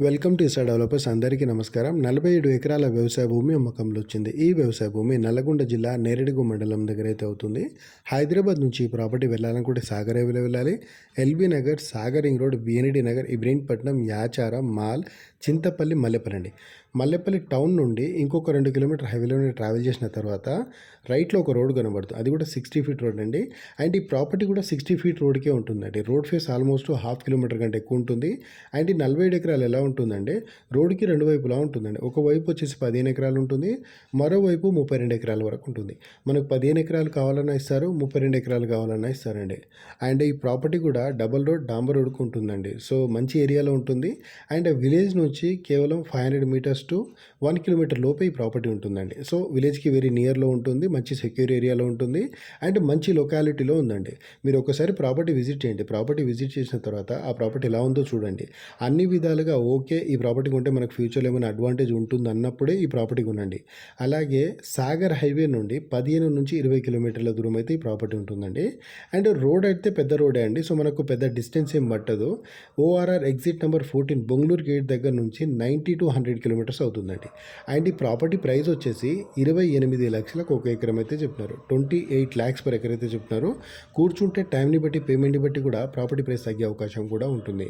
Welcome to Isa developers. అందరికీ నమస్కారం. నలభై ఏడు ఎకరాల వ్యవసాయ భూమి అమ్మకంలో వచ్చింది. ఈ వ్యవసాయ భూమి నల్లగొండ జిల్లా నేరేడుగు మండలం దగ్గర అయితే అవుతుంది. హైదరాబాద్ నుంచి ఈ ప్రాపర్టీ వెళ్ళాలనుకుంటే సాగర్ హైవేలో వెళ్ళాలి. LB Nagar Sagar ring road BND Nagar Ibrahimpatnam Yacharam Mal Chintapalli Mallepalli అండి మల్లెపల్లి టౌన్ నుండి ఇంకొక రెండు కిలోమీటర్ హైవేలో ట్రావెల్ చేసిన తర్వాత రైట్లో ఒక రోడ్ కనబడుతుంది. అది కూడా సిక్స్టీ ఫీట్ రోడ్ అండి. అండ్ ఈ ప్రాపర్టీ కూడా సిక్స్టీ ఫీట్ రోడ్కే ఉంటుందండి. Road face almost half kilometre కంటే ఎక్కువ ఉంటుంది. అండ్ ఈ నలభై ఏడు ఎకరాలు ఎలా ఉంటుందంటే రోడ్డుకి రెండు వైపులా ఉంటుందండి. ఒక వైపు వచ్చేసి పదిహేను ఎకరాలు ఉంటుంది. మరోవైపు ముప్పై రెండు ఎకరాల వరకు ఉంటుంది. మనకు పదిహేను ఎకరాలు కావాలన్నా ఇస్తారు ముప్పై రెండు ఎకరాలు కావాలన్నా ఇస్తారండి. అండ్ ఈ ప్రాపర్టీ కూడా డబల్ రోడ్ డాంబర్ రోడ్కు ఉంటుందండి. సో మంచి ఏరియాలో ఉంటుంది. అండ్ విలేజ్ నుంచి కేవలం five hundred metres to one kilometre లోపే ఈ ప్రాపర్టీ ఉంటుందండి. సో విలేజ్కి వెరీ నియర్లో ఉంటుంది. మంచి సెక్యూర్ ఏరియాలో ఉంటుంది. అండ్ మంచి లొకాలిటీలో ఉందండి. మీరు ఒకసారి ప్రాపర్టీ విజిట్ చేయండి. ప్రాపర్టీ విజిట్ చేసిన తర్వాత ఆ ప్రాపర్టీ ఎలా ఉందో చూడండి. అన్ని విధాలుగా ఓకే ఈ ప్రాపర్టీ కొంటే మనకు ఫ్యూచర్లో ఏమైనా అడ్వాంటేజ్ ఉంటుంది అన్నప్పుడే ఈ ప్రాపర్టీ కొనండి. అలాగే సాగర్ హైవే నుండి పదిహేను నుంచి ఇరవై కిలోమీటర్ల దూరం అయితే ఈ ప్రాపర్టీ ఉంటుందండి. అండ్ రోడ్ అయితే పెద్ద రోడే అండి. సో మనకు పెద్ద డిస్టెన్స్ ఏం పట్టదు. ORR exit number fourteen Bongaluru gate దగ్గర నుంచి నైంటీ టు హండ్రెడ్ కిలోమీటర్స్ అవుతుందండి. అండ్ ఈ ప్రాపర్టీ ప్రైస్ వచ్చేసి ఇరవై ఎనిమిది లక్షలకు ఒక ఎకరం అయితే చెప్తున్నారు. Twenty eight lakhs per acre అయితే చెప్తున్నారు. కూర్చుంటే టైంని బట్టి పేమెంట్ని బట్టి కూడా ప్రాపర్టీ ప్రైస్ తగ్గే అవకాశం కూడా ఉంటుంది.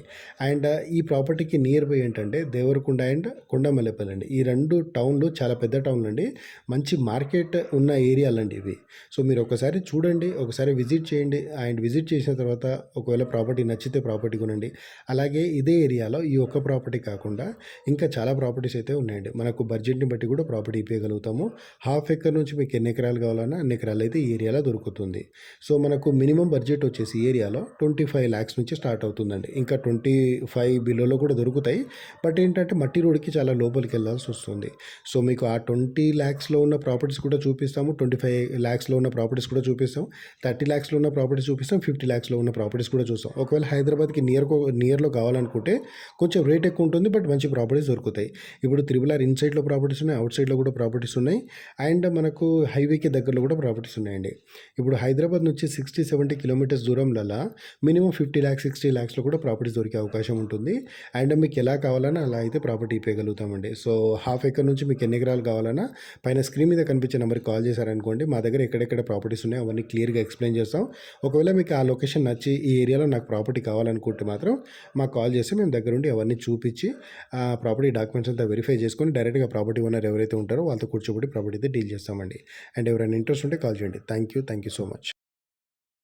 అండ్ ఈ ప్రాపర్టీకి నియర్ బై ఏంటంటే దేవరకొండ అండ్ కొండమల్లెపల్లి అండి ఈ రెండు టౌన్లు చాలా పెద్ద టౌన్లు అండి మంచి మార్కెట్ ఉన్న ఏరియాలండి ఇవి. సో మీరు ఒకసారి చూడండి ఒకసారి విజిట్ చేయండి. అండ్ విజిట్ చేసిన తర్వాత ఒకవేళ ప్రాపర్టీ నచ్చితే ప్రాపర్టీ కొనండి. అలాగే ఇదే ఏరియాలో ఈ ఒక్క ప్రాపర్టీ కాకుండా ఇంకా చాలా ప్రాపర్టీస్ అయితే ఉన్నాయండి. మనకు బడ్జెట్ని బట్టి కూడా ప్రాపర్టీ ఇవ్వగలుగుతాము హాఫ్ ఎకర్ నుంచి మీకు ఎన్ని ఎకరాలు కావాలన్నా అన్ని ఎకరాలు అయితే ఈ ఏరియాలో దొరుకుతుంది. సో మనకు మినిమం బడ్జెట్ వచ్చేసి ఏరియాలో ట్వంటీ ఫైవ్ ల్యాక్స్ నుంచి స్టార్ట్ అవుతుందండి. ఇంకా ట్వంటీ ఫైవ్ బిలోలో కూడా దొరుకుతాయి. బట్ ఏంటంటే మట్టి రోడ్కి చాలా లోపలికి వెళ్ళాల్సి వస్తుంది. సో మీకు ఆ ట్వంటీ ల్యాక్స్లో ఉన్న ప్రాపర్టీస్ కూడా చూపిస్తాము. ట్వంటీ ఫైవ్ ల్యాక్స్లో ఉన్న ప్రాపర్టీస్ కూడా చూపిస్తాం థర్టీ ల్యాక్స్లో ఉన్న ప్రాపర్టీస్ చూపిస్తాం. ఫిఫ్టీ ల్యాక్స్లో ఉన్న ప్రాపర్టీస్ కూడా చూస్తాం. ఒకవేళ హైదరాబాద్కి నియర్ నియర్లో కావాలనుకుంటే కొంచెం రేట్ ఎక్కువ ఉంటుంది. బట్ మంచి ప్రాపర్టీస్ దొరుకుతాయి. ఇప్పుడు త్రిబుల్ ఆర్ ఇన్సైడ్లో ప్రాపర్టీస్ ఉన్నాయి. అవుట్ సైడ్లో కూడా ప్రాపర్టీస్ ఉన్నాయి. అండ్ మనకు హైవేకి దగ్గరలో కూడా ప్రాపర్టీస్ ఉన్నాయండి. ఇప్పుడు హైదరాబాద్ నుంచి సిక్స్టీ సెవెంటీ కిలోమీటర్స్ దూరంలో మినిమం ఫిఫ్టీ ల్యాక్స్ సిక్స్టీ ల్యాక్స్లో కూడా ప్రాపర్టీస్ దొరికే అవకాశం ఉంటుంది. అండ్ మీకు ఎలా కావాలన్నా అలా అయితే ప్రాపర్టీ ఇప్పగలుగుతామండి సో హాఫ్ ఎకర్ నుంచి మీకు ఎన్ని ఎకరాలు కావాలన్నా పైన స్క్రీన్ మీద కనిపించే నెంబర్కి కాల్ చేశారనుకోండి మా దగ్గర ఎక్కడెక్కడ ప్రాపర్టీస్ ఉన్నాయో అవన్నీ క్లియర్గా ఎక్స్ప్లెయిన్ చేస్తాం. ఒకవేళ మీకు ఆ లొకేషన్ నచ్చి ఈ ఏరియాలో నాకు ప్రాపర్టీ కావాలనుకుంటే మాత్రం మాకు కాల్ చేస్తే మేము దగ్గరుండి అవన్నీ చూపించి ఆ ప్రాపర్టీ డాక్యుమెంట్స్ అంతా వెరిఫై చేసుకొని డైరెక్ట్గా ప్రాపర్టీ ఓనర్ ఎవరైతే ఉంటారో వాళ్ళతో కూర్చోబెట్టి ప్రాపర్టీ అయితే డీల్ చేస్తామండి. అండ్ ఎవరైనా ఇంట్రెస్ట్ ఉంటే కాల్ చేయండి. Thank you. Thank you so much.